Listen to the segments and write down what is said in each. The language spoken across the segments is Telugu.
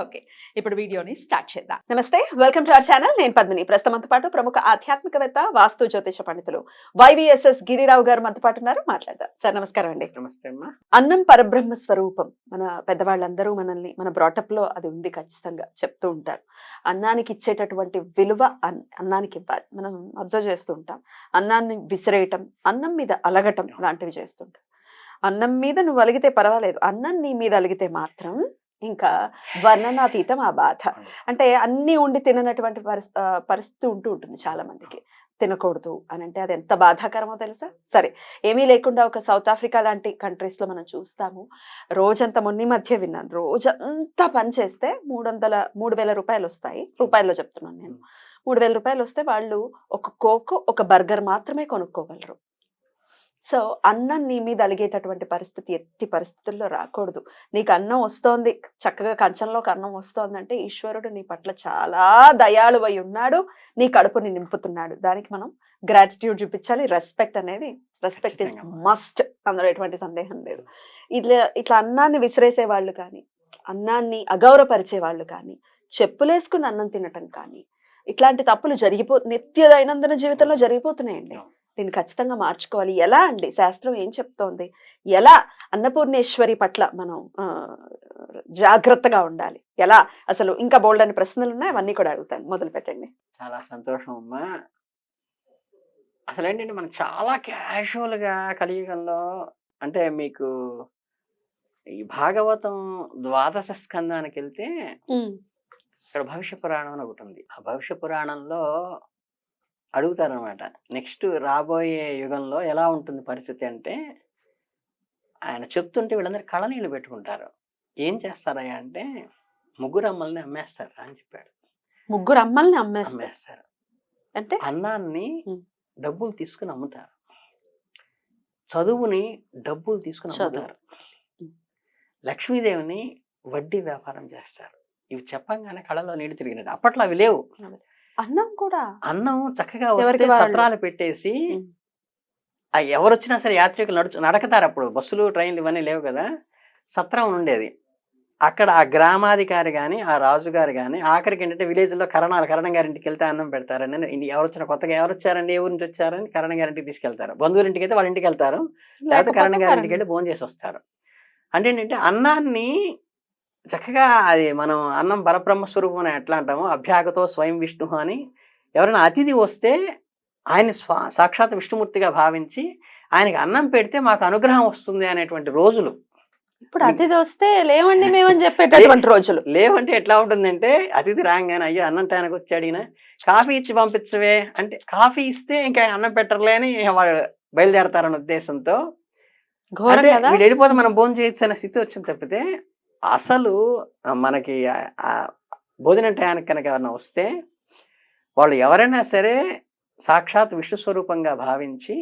ఓకే ఇప్పుడు వీడియోని స్టార్ట్ చేద్దాం. నమస్తే వెల్కమ్ టు అవర్ ఛానల్. నేను పద్మిని. ప్రస్తుతం మనతో పాటు ప్రముఖ ఆధ్యాత్మికవేత్త వాస్తు జ్యోతిష పండితులు వైవిఎస్ఎస్ గిరిరావు గారు మనతో పాటు ఉన్నారు. మాట్లాడదాం. సార్ నమస్కారం అండి. నమస్తే అమ్మా. అన్నం పరబ్రహ్మ స్వరూపం. మన పెద్దవాళ్ళందరూ మనల్ని మన బ్రాటప్లో అది ఉంది ఖచ్చితంగా చెప్తూ ఉంటారు. అన్నానికి ఇచ్చేటటువంటి విలువ అన్- అన్నానికి ఇవ్వాలి. మనం అబ్జర్వ్ చేస్తూ ఉంటాం. అన్నాన్ని విసిరేయటం అన్నం మీద అలగటం లాంటివి చేస్తుంటాం అన్నం మీద నువ్వు అలిగితే పర్వాలేదు. అన్నం నీ మీద అలిగితే మాత్రం ఇంకా వర్ణనాతీతం ఆ బాధ. అంటే అన్ని ఉండి తిననటువంటి పరిస్థితి ఉంటూ ఉంటుంది చాలా మందికి. తినకూడదు అని అంటే అది ఎంత బాధాకరమో తెలుసా? సరే ఏమీ లేకుండా ఒక సౌత్ ఆఫ్రికా లాంటి కంట్రీస్లో మనం చూస్తాము. రోజంతా మొన్ని మధ్య విన్నాను. రోజంతా పని చేస్తే మూడు వందల మూడు వేల రూపాయలు వస్తాయి. రూపాయల్లో చెప్తున్నాను నేను. మూడు వేల రూపాయలు వస్తే వాళ్ళు ఒక కోక్ ఒక బర్గర్ మాత్రమే కొనుక్కోగలరు. సో అన్నం నీ మీద అలిగేటటువంటి పరిస్థితి ఎట్టి పరిస్థితుల్లో రాకూడదు. నీకు అన్నం వస్తోంది చక్కగా కంచంలోకి అన్నం వస్తోంది అంటే ఈశ్వరుడు నీ పట్ల చాలా దయాళువై ఉన్నాడు నీ కడుపుని నింపుతున్నాడు. దానికి మనం గ్రాటిట్యూడ్ చూపించాలి. రెస్పెక్ట్ అనేది రెస్పెక్ట్ ఇస్. మస్ట్ అందులో ఎటువంటి సందేహం లేదు. ఇట్లా ఇట్లా అన్నాన్ని విసిరేసే వాళ్ళు కానీ అన్నాన్ని అగౌరవపరిచే వాళ్ళు కానీ చెప్పులేసుకుని అన్నం తినటం కానీ ఇట్లాంటి తప్పులు జరిగిపో నిత్య దైనందిన జీవితంలో జరిగిపోతున్నాయండి. దీన్ని ఖచ్చితంగా మార్చుకోవాలి. ఎలా అండి? శాస్త్రం ఏం చెప్తోంది? ఎలా అన్నపూర్ణేశ్వరి పట్ల మనం జాగ్రత్తగా ఉండాలి? ఎలా? అసలు ఇంకా బోల్డ్ అని ప్రశ్నలు ఉన్నాయి? అవన్నీ కూడా అడుగుతాను. మొదలు పెట్టండి. చాలా సంతోషం అమ్మా. అసలు ఏంటంటే మనం చాలా casual గా కలియుగంలో అంటే మీకు ఈ భాగవతం ద్వాదశ స్కందానికి వెళ్తే ఇక్కడ భవిష్య పురాణం అని ఒకటి ఉంది. ఆ భవిష్య పురాణంలో అడుగుతారనమాట. నెక్స్ట్ రాబోయే యుగంలో ఎలా ఉంటుంది పరిస్థితి అంటే ఆయన చెప్తుంటే వీళ్ళందరూ కళనీళ్ళు పెట్టుకుంటారు. ఏం చేస్తారయ్యా అంటే ముగ్గురు అమ్మల్ని అమ్మేస్తారు అని చెప్పాడు. ముగ్గురు అమ్మల్ని అమ్మేస్తారు. అమ్మేస్తారు. అంటే? అన్నాన్ని. డబ్బులు తీసుకుని అమ్ముతారు. చదువుని డబ్బులు తీసుకుని. అమ్ముతారు. లక్ష్మీదేవిని వడ్డీ వ్యాపారం చేస్తారు. ఇవి చెప్పంగానే కళలో నీళ్ళు తిరిగినట్టు. అప్పట్లో అవి లేవు. అన్నం కూడా అన్నం చక్కగా వస్తే. సత్రాలు పెట్టేసి ఎవరు వచ్చినా సరే యాత్రికులు నడుచు నడకతారు అప్పుడు. బస్సులు ట్రైన్లు ఇవన్నీ లేవు కదా! సత్రం ఉండేది. అక్కడ ఆ గ్రామాధికారి కానీ ఆ రాజుగారు కానీ ఆఖరికి ఏంటంటే విలేజ్లో కరణాలు కరణం గారింటికి వెళ్తే అన్నం పెడతారని ఎవరు వచ్చిన కొత్తగా ఎవరు వచ్చారండి ఏ ఊరి నుంచి వచ్చారని కరణం గారింటికి తీసుకెళ్తారు. బంధువుల ఇంటికి అయితే వాళ్ళ ఇంటికి వెళ్తారు. లేకపోతే కరణం గారింటికి వెళ్ళి భోజనం చేసి వస్తారు. అంటే ఏంటంటే అన్నాన్ని చక్కగా అది మనం అన్నం పరబ్రహ్మ స్వరూపం అని ఎట్లా అంటామో అభ్యాగతో స్వయం విష్ణు అని ఎవరైనా అతిథి వస్తే ఆయన స్వా సాక్షాత్ విష్ణుమూర్తిగా భావించి ఆయనకి అన్నం పెడితే మాకు అనుగ్రహం వస్తుంది అనేటువంటి రోజులు. ఇప్పుడు అతిథి వస్తే లేవండి మేమని చెప్పేటటువంటి రోజులు. లేవంటే ఎట్లా ఉంటుందంటే అతిథి రాగానే అయ్యో అన్నం టైంకి వచ్చాడు ఈయన కాఫీ ఇచ్చి పంపించవే. అంటే కాఫీ ఇస్తే ఇంకా అన్నం పెట్టరులే అని వాడు బయలుదేరతారన్న ఉద్దేశంతో. వీళ్ళు వెళ్ళిపోతే మనం భోజనం చేయొచ్చు అనే స్థితి వచ్చింది తప్పితే అసలు మనకి భోజనం టయానికి కనుక ఎవరైనా వస్తే వాళ్ళు ఎవరైనా సరే సాక్షాత్ విష్ణు స్వరూపంగా భావించి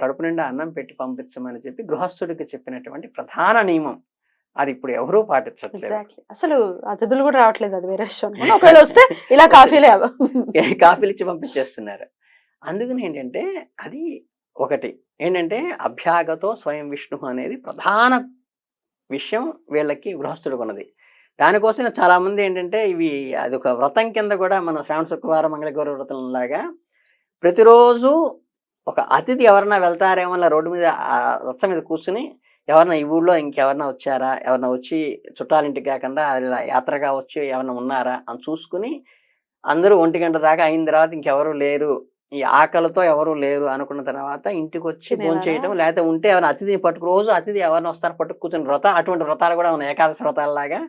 కడుపు నిండా అన్నం పెట్టి పంపించమని చెప్పి గృహస్థుడికి చెప్పినటువంటి ప్రధాన నియమం. అది ఇప్పుడు ఎవరూ పాటించట్లేదు. అసలు అతిథులు కూడా రావట్లేదు అది వేరే విషయం. అనుకోండి. ఒకవేళ వస్తే ఇలా కాఫీలే కాఫీలు ఇచ్చి పంపించేస్తున్నారు. అందుకని ఏంటంటే అది ఒకటి. ఏంటంటే అభ్యాగతో స్వయం విష్ణు అనేది ప్రధాన విషయం వీళ్ళకి గృహస్థుడికి ఉన్నది దానికోసం చాలామంది ఏంటంటే ఇవి అది ఒక వ్రతం కింద కూడా మనం శ్రావణ శుక్రవారం మంగళగౌర వ్రతం లాగా ప్రతిరోజు ఒక అతిథి ఎవరన్నా వెళ్తారేమో అలా రోడ్డు మీద ఆ రచ్చ మీద కూర్చుని ఎవరన్నా ఈ ఊళ్ళో ఇంకెవరన్నా వచ్చారా? ఎవరన్నా వచ్చి చుట్టాలింటికి కాకుండా ఇలా యాత్రగా వచ్చి ఎవరన్నా ఉన్నారా? అని చూసుకుని అందరూ ఒంటి గంట దాకా అయిన తర్వాత ఇంకెవరు లేరు. ఈ ఆకలితో ఎవరు లేరు అనుకున్న తర్వాత ఇంటికి వచ్చి చేయడం లేకపోతే ఉంటే ఎవరైనా అతిథిని పట్టుకు రోజు అతిథి ఎవరిని వస్తారు పట్టుకు కూర్చుని వ్రత అటువంటి వ్రతాలు కూడా ఉన్నాయి ఏకాదశి వ్రతాలలాగా.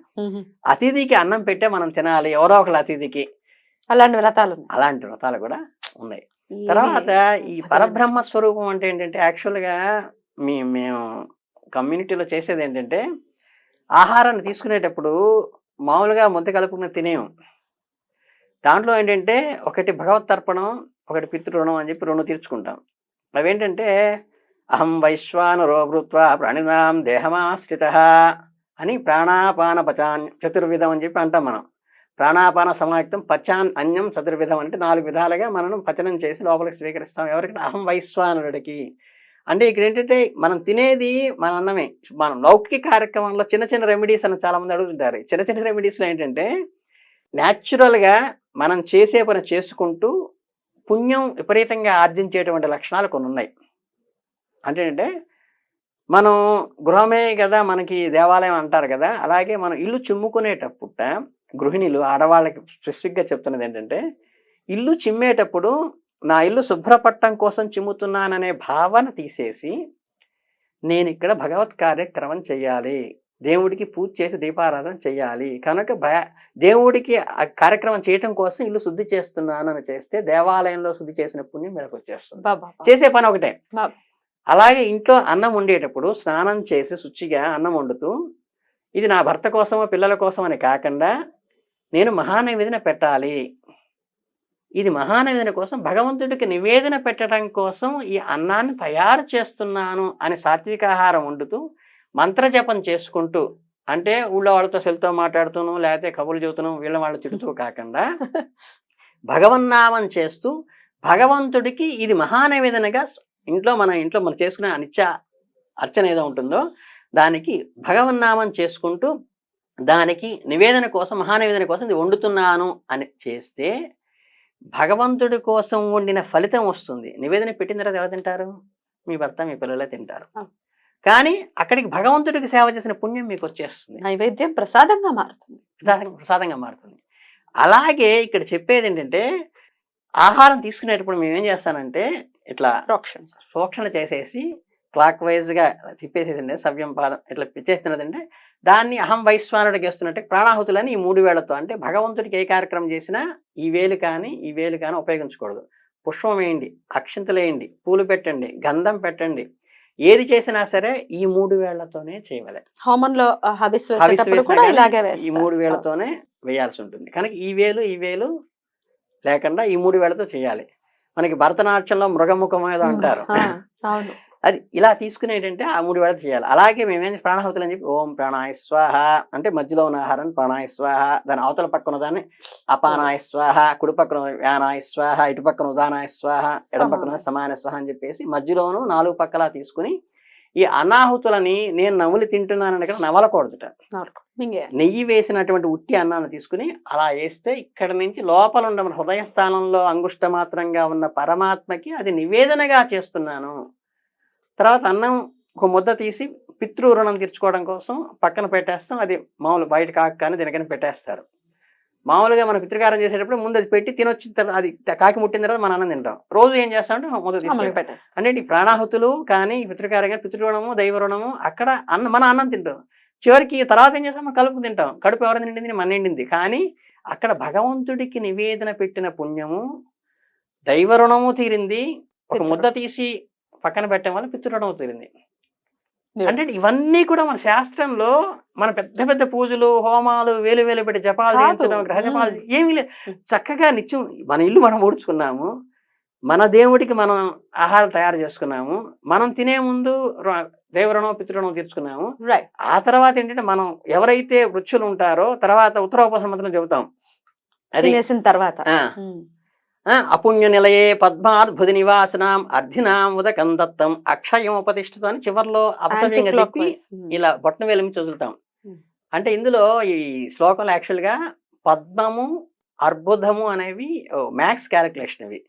అతిథికి అన్నం పెట్టే మనం తినాలి ఎవరో ఒకళ్ళ అతిథికి. అలాంటి వ్రతాలు అలాంటి వ్రతాలు కూడా ఉన్నాయి. తర్వాత ఈ. పరబ్రహ్మ స్వరూపం అంటే ఏంటంటే యాక్చువల్గా మీ మేము కమ్యూనిటీలో చేసేది ఏంటంటే ఆహారాన్ని తీసుకునేటప్పుడు మామూలుగా ముద్ద కలుపుకుని తినేము దాంట్లో ఏంటంటే ఒకటి భగవత్ తర్పణం ఒకటి పితృణం అని చెప్పి రుణం తీర్చుకుంటాం. అవేంటంటే అహం వైశ్వాను భృత్వా ప్రాణినాం దేహమాశ్రిత అని ప్రాణాపాన పచాన్ చతుర్విధం అని చెప్పి అంటాం మనం. ప్రాణాపాన సమాయుక్తం పచాన్ అన్యం చతుర్విధం అంటే నాలుగు విధాలుగా మనం పచనం చేసి లోపలికి స్వీకరిస్తాం. ఎవరికి అహం వైశ్వానుడికి అంటే ఇక్కడ ఏంటంటే మనం తినేది మన అన్నమే. మనం లౌకిక కార్యక్రమంలో చిన్న చిన్న రెమెడీస్ అని చాలామంది అడుగుతుంటారు. చిన్న చిన్న రెమెడీస్లో ఏంటంటే న్యాచురల్గా మనం చేసే పని చేసుకుంటూ పుణ్యం విపరీతంగా ఆర్జించేటువంటి లక్షణాలు కొన్ని ఉన్నాయి అంటే ఏంటంటే మనం గృహమే కదా మనకి దేవాలయం అంటారు కదా అలాగే మనం ఇల్లు చిమ్ముకునేటప్పుట గృహిణులు ఆడవాళ్ళకి స్పెసిఫిక్గా చెప్తున్నది ఏంటంటే ఇల్లు చిమ్మేటప్పుడు నా ఇల్లు శుభ్రపట్టం కోసం చిమ్ముతున్నాననే భావన తీసేసి నేను ఇక్కడ భగవత్ కార్యక్రమం చేయాలి. దేవుడికి పూజ చేసి దీపారాధన చేయాలి కనుక భ- దేవుడికి ఆ కార్యక్రమం చేయటం కోసం ఇల్లు శుద్ధి చేస్తున్నాను అని చేస్తే దేవాలయంలో శుద్ధి చేసిన పుణ్యం మీదకి వచ్చేస్తుంది. చేసే పని ఒకటే. అలాగే ఇంట్లో అన్నం వండేటప్పుడు స్నానం చేసి శుచిగా అన్నం వండుతూ ఇది నా భర్త కోసమో పిల్లల కోసం అని కాకుండా నేను మహానైవేదన పెట్టాలి. ఇది మహానైవేదన కోసం భగవంతుడికి నివేదన పెట్టడం కోసం ఈ అన్నాన్ని తయారు చేస్తున్నాను అని సాత్విక ఆహారం వండుతూ మంత్రజపం చేసుకుంటూ అంటే ఊళ్ళో వాళ్ళతో సెల్తో మాట్లాడుతూను లేకపోతే కబుర్లు చెబుతూను వీళ్ళ వాళ్ళు తిడుతూ కాకుండా భగవన్నామం చేస్తూ భగవంతుడికి ఇది మహానైవేదనగా ఇంట్లో మన ఇంట్లో మనం చేసుకునే నిత్య అర్చన ఏదో ఉంటుందో దానికి భగవన్నామం చేసుకుంటూ దానికి నివేదన కోసం మహానివేదన కోసం ఇది వండుతున్నాను అని చేస్తే భగవంతుడి కోసం వండిన ఫలితం వస్తుంది. నివేదన పెట్టిన తర్వాత ఎవరు తింటారు? మీ భర్త మీ పిల్లలే తింటారు. కానీ అక్కడికి భగవంతుడికి సేవ చేసిన పుణ్యం మీకు వచ్చేస్తుంది. నైవేద్యం ప్రసాదంగా మారుతుంది. ప్రసాదంగా మారుతుంది. అలాగే ఇక్కడ చెప్పేది ఏంటంటే ఆహారం తీసుకునేటప్పుడు మేము ఏం చేస్తానంటే ఇట్లా ప్రోక్షణ సూక్షణ చేసేసి క్లాక్ వైజ్గా తిప్పేసేసిండే సవ్యం పాదం ఇట్లా పిచ్చేస్తున్నదంటే దాన్ని అహం వైశ్వానుడికి వేస్తున్నట్టే ప్రాణాహుతులని ఈ మూడు వేళ్ళతో అంటే భగవంతుడికి ఏ కార్యక్రమం చేసినా ఈ వేలు కానీ ఈ వేలు కానీ ఉపయోగించకూడదు. పుష్పం వేయండి అక్షింతలు వేయండి పూలు పెట్టండి గంధం పెట్టండి ఏది చేసినా సరే ఈ మూడు వేళ్ళతోనే చేయవలే. కానీ ఇలాగే ఈ మూడు వేళ్ళతోనే వేయాల్సి ఉంటుంది కనుక ఈ వేలు ఈ వేలు లేకుండా ఈ మూడు వేళ్ళతో చేయాలి. మనకి భరతనాట్యంలో మృగముఖం ఏదో అంటారు. అది ఇలా తీసుకుని ఏంటంటే ఆ మూడు వేళ చేయాలి. అలాగే మేమేం ప్రాణాహుతులు అని చెప్పి ఓం ప్రాణాయ స్వాహ అంటే మధ్యలో ఉన్న ఆహారం ప్రాణాయ స్వాహ దాని అవతల పక్కన దాన్ని అపానాయ స్వాహ కుడి పక్కన వ్యానాయ స్వాహ ఇటు పక్కన ఉదానాయ స్వాహ ఎడం పక్కన సమాన స్వాహ అని చెప్పేసి మధ్యలోను నాలుగు పక్కల తీసుకుని ఈ అనాహుతులని నేను నములి తింటున్నానని ఇక్కడ నవలకూడదుట నెయ్యి వేసినటువంటి ఉట్టి అన్నాన్ని తీసుకుని అలా వేస్తే ఇక్కడ నుంచి లోపల ఉన్న హృదయ స్థానంలో అంగుష్ట మాత్రంగా ఉన్న పరమాత్మకి అది నివేదనగా చేస్తున్నాను. తర్వాత అన్నం ఒక ముద్ద తీసి పితృ రుణం తీర్చుకోవడం కోసం పక్కన పెట్టేస్తాం. అది మామూలు బయట కాక కానీ దీనికని పెట్టేస్తారు. మామూలుగా మనం పితృకారం చేసేటప్పుడు ముందు అది పెట్టి తినొచ్చిన తర్వాత అది కాకి ముట్టిన తర్వాత మన అన్నం తింటాం. రోజు ఏం చేస్తామంటే ముద్ద అమలు తీసుకుంటాం. అంటే ఈ ప్రాణాహుతులు కానీ ఈ పితృకార్యం కానీ పితృరుణము దైవ రుణము అక్కడ అన్న మన అన్నం తింటాం. చివరికి తర్వాత ఏం చేస్తాం? మనం కలుపు తింటాం. కడుపు ఎవరు నిండింది? మన నిండింది. కానీ అక్కడ భగవంతుడికి నివేదన పెట్టిన పుణ్యము దైవ రుణము తీరింది. ఒక ముద్ద తీసి పక్కన పెట్టడం వల్ల తీరింది Yeah. అంటే ఇవన్నీ కూడా మన శాస్త్రంలో మన పెద్ద పెద్ద పూజలు హోమాలు వేలు వేలు పెట్టి జపాలు. చేయించడం గ్రహ జపాలు. ఏమీ లేదు. చక్కగా నిత్యం మన ఇల్లు మనం ఊడ్చుకున్నాము మన దేవుడికి మనం ఆహారం తయారు చేసుకున్నాము మనం తినే ముందు దేవరుణం పితృణం తీర్చుకున్నాము ఆ తర్వాత ఏంటంటే మనం ఎవరైతే వృక్షులు ఉంటారో తర్వాత ఉత్తరోపసంహతం చెబుతాం అది తర్వాత ఆ, ఉమ్. ఆ, అపుణ్య నిలయే పద్మాద్భుతి నివాసనాం అర్ధినాం ఉదకం దత్తం అక్షయం ఉపతిష్ఠితం అని చివర్లో అపసవ్యంగా Anti-clockwise. ఉమ్. ఇలా బొట్టన వేలిమి చదువుతాం Hmm. అంటే ఇందులో ఈ శ్లోకంలో యాక్చువల్గా పద్మము అర్బుదము అనేవి మ్యాథ్స్ క్యాలిక్యులేషన్ ఇవి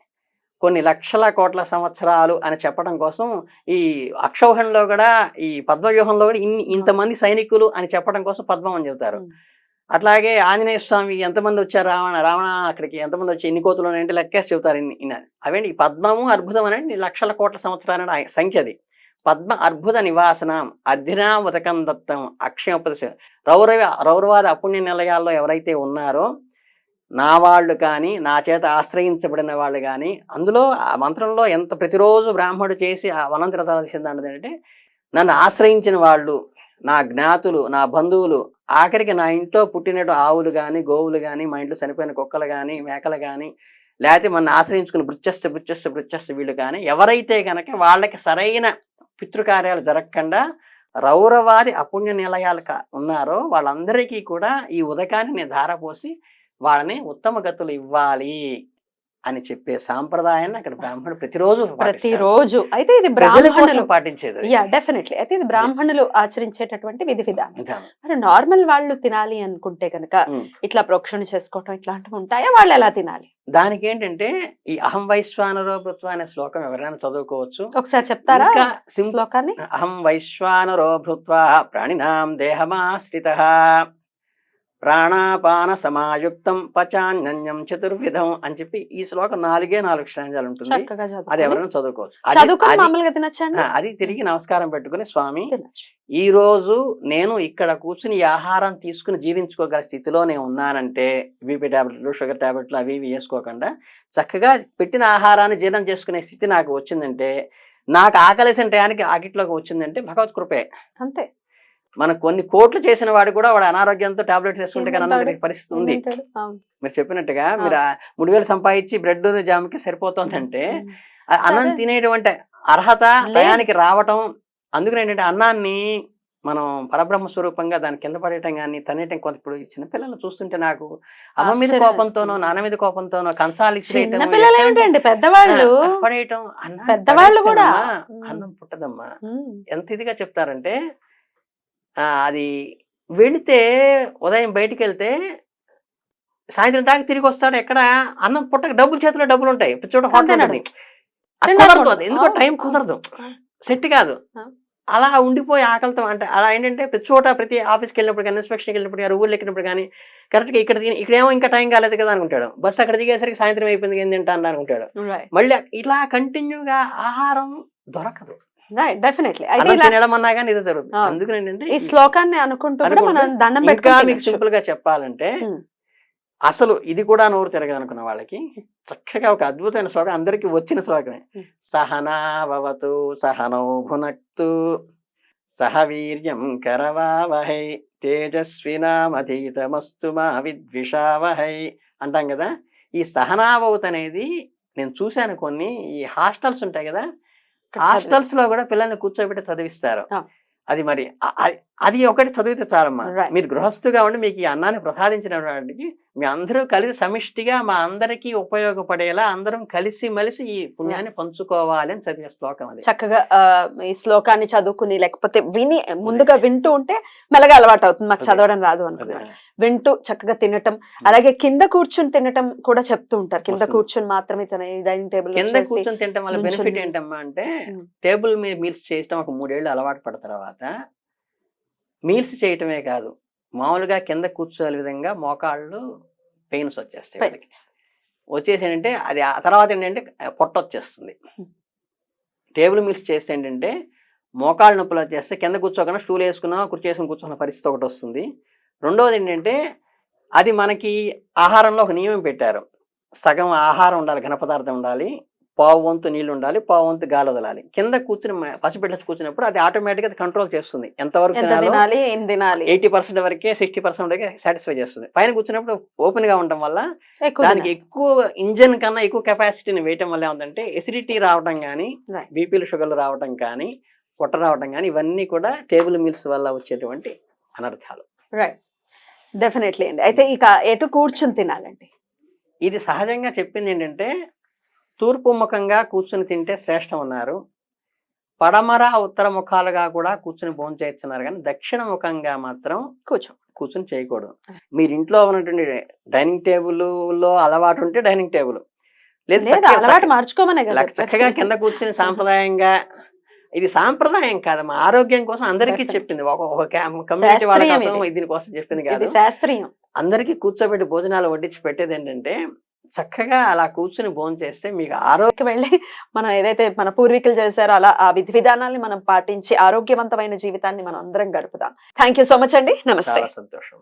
కొన్ని లక్షల కోట్ల సంవత్సరాలు అని చెప్పడం కోసం ఈ అక్షౌహంలో కూడా ఈ పద్మవ్యూహంలో కూడా ఇన్ని ఇంతమంది సైనికులు అని చెప్పడం కోసం పద్మం అని చెబుతారు Hmm. అట్లాగే ఆంజనేయ స్వామి ఎంతమంది వచ్చారు? రావణ రావణ అక్కడికి ఎంతమంది వచ్చి ఎన్ని కోతులు అంటే లెక్కేసి చెబుతారు ఇన్ని అవేంటి? ఈ పద్మము అద్భుతం అనేది లక్షల కోట్ల సంవత్సరాలు సంఖ్యది సంఖ్య అది. పద్మ అద్భుత నివాసనం అధినా ఉదకం దత్తం అక్షయోపదశ. రౌరవ రౌరవాద అపుణ్య నిలయాల్లో ఎవరైతే ఉన్నారో నా వాళ్ళు కానీ నా చేత ఆశ్రయించబడిన వాళ్ళు కానీ అందులో ఆ మంత్రంలో ఎంత ప్రతిరోజు బ్రాహ్మడు చేసి ఆ వనంతర దాంట్లో ఏంటంటే నన్ను ఆశ్రయించిన వాళ్ళు నా జ్ఞాతులు నా బంధువులు ఆఖరికి నా ఇంట్లో పుట్టినట్టు ఆవులు కానీ గోవులు కానీ మా ఇంట్లో చనిపోయిన కుక్కలు కానీ మేకలు కానీ లేకపోతే మన ఆశ్రయించుకుని బృచ్చస్త బృత్యస్త బృచ్చస్త వీళ్ళు కానీ ఎవరైతే కనుక వాళ్ళకి సరైన పితృకార్యాలు జరగకుండా రౌరవారి అపుణ్య నిలయాలు ఉన్నారో వాళ్ళందరికీ కూడా ఈ ఉదకాన్ని నేను ధారపోసి వాళ్ళని ఉత్తమ గతులు ఇవ్వాలి. అని చెప్పే సాంప్రదాయాన్ని అక్కడ బ్రాహ్మణుడు ప్రతిరోజు. ప్రతిరోజు అయితే ఇది బ్రాహ్మణులు పాటించేది. యా డెఫినెట్లీ అయితే ఇది బ్రాహ్మణులు ఆచరించేటటువంటి విధి విధానం. మరి నార్మల్ వాళ్ళు తినాలి అనుకుంటే కనుక. ఇట్లా ప్రోక్షణ చేసుకోవటం ఇట్లాంటివి ఉంటాయా వాళ్ళు ఎలా తినాలి దానికి ఏంటంటే ఈ అహం వైశ్వానరో భృత్వ అనే శ్లోకం ఎవరైనా చదువుకోవచ్చు ఒకసారి చెప్తారా శ్లోకాన్ని అహం వైశ్వానరో భృత్వా ప్రాణినాం దేహమాశ్రిత ప్రాణాపాన సమాయుక్తం పచాన్యం చతుర్విధం అని చెప్పి ఈ శ్లోకం నాలుగే నాలుగు శ్రేణాలు ఉంటుంది. అది ఎవరైనా చదువుకోవచ్చు. అది- తిరిగి నమస్కారం పెట్టుకుని స్వామి ఈ రోజు నేను ఇక్కడ కూర్చుని ఈ ఆహారం తీసుకుని జీవించుకోగల స్థితిలో నేను ఉన్నానంటే బీపీ టాబ్లెట్లు షుగర్ టాబ్లెట్లు అవి ఇవి వేసుకోకుండా చక్కగా పెట్టిన ఆహారాన్ని జీర్ణం చేసుకునే స్థితి నాకు వచ్చిందంటే నాకు ఆకలేసిన టయానికి ఆకిట్లోకి వచ్చిందంటే భగవత్ కృపే. అంతే. మనకు కొన్ని కోట్లు చేసిన వాడు కూడా వాడు అనారోగ్యంతో టాబ్లెట్స్ వేసుకుంటే కానీ పరిస్థితి ఉంది. మీరు చెప్పినట్టుగా మీరు మూడు వేలు సంపాదించి బ్రెడ్ జామ్కి సరిపోతుందంటే అన్నం. తినేటువంటి అర్హత. టయానికి రావటం అందుకని ఏంటంటే అన్నాన్ని మనం పరబ్రహ్మ స్వరూపంగా దాని కింద పడేయటం కానీ తనేయటం కొంత ఇప్పుడు ఈ చిన్నపిల్లలు చూస్తుంటే నాకు అమ్మ మీద కోపంతోనో. నాన్న మీద కోపంతోనో కంచాలు చిన్న పిల్లలు పెద్దవాళ్ళు పడేయటం పెద్దవాళ్ళు కూడా. అన్నం పుట్టదమ్మా. ఎంత ఇదిగా చెప్తారంటే అది వెళితే ఉదయం బయటికి వెళ్తే సాయంత్రం దాకా తిరిగి వస్తాడు ఎక్కడ? అన్నం పుట్టక డబ్బులు చేతిలో డబ్బులు ఉంటాయి చూడ హోటల్ కుదరదు అది. ఎందుకో. టైం కుదరదు. సెట్ కాదు. అలా ఉండిపోయి ఆకలితో అంటే అలా ఏంటంటే ప్రతి చోట ప్రతి ఆఫీస్కి వెళ్ళినప్పుడు కానీ ఇన్స్పెక్షన్కి వెళ్ళినప్పుడు కానీ ఊళ్ళో ఎక్కినప్పుడు కానీ కరెక్ట్గా ఇక్కడ ఇక్కడేమో ఇంకా టైం కాలేదు కదా అనుకుంటాడు. బస్ అక్కడ దిగేసరికి సాయంత్రం అయిపోయింది ఏం తింటాను అనుకుంటాడు. మళ్ళీ ఇలా కంటిన్యూగా ఆహారం దొరకదు. ఈ శ్లోకాన్ని అనుకుంటూ మనం దండం మీకు. సింపుల్గా చెప్పాలంటే. అసలు ఇది కూడా నోరు తిరగదనుకున్న వాళ్ళకి చక్కగా ఒక అద్భుతమైన శ్లోకం అందరికి వచ్చిన శ్లోకమే ఉమ్. సహనావతు సహనౌ భునక్తు సహ వీర్యం కరవావహై తేజస్వినామధీతమస్తు మా విద్విషావహై అంటాం కదా ఈ సహనావవత్ అనేది నేను చూశాను కొన్ని ఈ హాస్టల్స్ ఉంటాయి కదా హాస్టల్స్లో కూడా పిల్లల్ని కూర్చోబెట్టి చదివిస్తారు. అది మరి అది ఒకటి చదివితే చాలమ్మా. మీరు గృహస్థుగా ఉండి మీకు ఈ అన్నాన్ని ప్రసాదించిన వాటికి మీ అందరూ కలిసి సమిష్టిగా మా అందరికీ ఉపయోగపడేలా అందరం కలిసి మలిసి ఈ పుణ్యాన్ని పంచుకోవాలి అని చదివే శ్లోకం అది. చక్కగా ఈ శ్లోకాన్ని చదువుకుని లేకపోతే విని ముందుగా వింటూ ఉంటే మెల్లగా అలవాటు అవుతుంది. మాకు. చదవడం రాదు అనుకున్నాను వింటూ చక్కగా తినటం అలాగే కింద కూర్చుని తినటం కూడా చెప్తూ ఉంటారు. కింద. కూర్చుని మాత్రమే తిన డైనింగ్ టేబుల్ కింద కూర్చొని తినటం వల్ల బెనిఫిట్ ఏంటమ్మా అంటే. టేబుల్ మీద మీల్స్ చేయటం ఒక మూడేళ్ళు అలవాటు పడిన తర్వాత మీల్స్ చేయటమే కాదు. మామూలుగా కింద కూర్చోలే విధంగా మోకాళ్ళు పెయిన్స్ వచ్చేస్తాయి వాళ్ళకి. వచ్చేసి ఏంటంటే అది ఆ తర్వాత ఏంటంటే పొట్ట వచ్చేస్తుంది. టేబుల్ మీల్స్ చేస్తే ఏంటంటే మోకాళ్ళ నొప్పులు వచ్చేస్తే కింద కూర్చోకుండా స్టూల్ వేసుకున్నా కుర్చీ వేసుకుని కూర్చున్న పరిస్థితి ఒకటి వస్తుంది రెండవది ఏంటంటే అది మనకి ఆహారంలో ఒక నియమం పెట్టారు సగం ఆహారం ఉండాలి ఘన పదార్థం ఉండాలి పావు వంతు నీళ్ళు ఉండాలి పావు వంతు గాలి వదలాలి కింద కూర్చుని పసిబిడ్డ కూర్చున్నప్పుడు అది ఆటోమేటిక్గా అది కంట్రోల్ చేస్తుంది. ఎంతవరకు తినాలో ఎయిటీ పర్సెంట్ వరకే సిక్స్టీ పర్సెంట్ వరకే సాటిస్ఫై చేస్తుంది. పైన కూర్చున్నప్పుడు ఓపెన్గా ఉండటం వల్ల దానికి. ఎక్కువ ఇంజన్ కన్నా ఎక్కువ కెపాసిటీని వేయటం వల్ల ఏమందంటే ఎసిడిటీ రావడం కానీ. బీపీలు షుగర్లు రావడం కానీ పొట్ట రావడం కానీ ఇవన్నీ కూడా టేబుల్ మీల్స్ వల్ల వచ్చేటువంటి అనర్థాలు. రైట్ డెఫినెట్లీ అండి. అయితే ఇక ఎటు కూర్చుని తినాలండి? ఇది సహజంగా చెప్పింది ఏంటంటే తూర్పు ముఖంగా కూర్చుని తింటే శ్రేష్టం అన్నారు పడమర ఉత్తర ముఖాలుగా కూడా కూర్చుని భోజనం చేయొచ్చన్నారు కానీ దక్షిణ ముఖంగా మాత్రం కూర్చో. కూర్చొని చేయకూడదు. మీరు ఇంట్లో ఉన్నటువంటి డైనింగ్ టేబుల్లో అలవాటు ఉంటే డైనింగ్ టేబుల్. లేదు అలవాటు మార్చుకోమనే కదా చక్కగా కింద కూర్చుని సాంప్రదాయంగా ఇది సాంప్రదాయం కాదమ్మా ఆరోగ్యం కోసం అందరికీ. చెప్పింది. ఒక కమ్యూనిటీ వాళ్ళ కోసం. దీనికోసం చెప్పింది కాదు. శాస్త్రీయం. అందరికీ కూర్చోబెట్టి భోజనాలు వడ్డించి పెట్టేది ఏంటంటే చక్కగా అలా కూర్చుని భోజనం చేస్తే మీకు ఆరోగ్యం వెళ్ళి మనం ఏదైతే మన పూర్వీకులు చేశారో అలా ఆ విధి విధానాల్ని మనం పాటించి ఆరోగ్యవంతమైన జీవితాన్ని మనం అందరం గడుపుదాం. థ్యాంక్ యూ సో మచ్ అండి. నమస్తే. సంతోషం.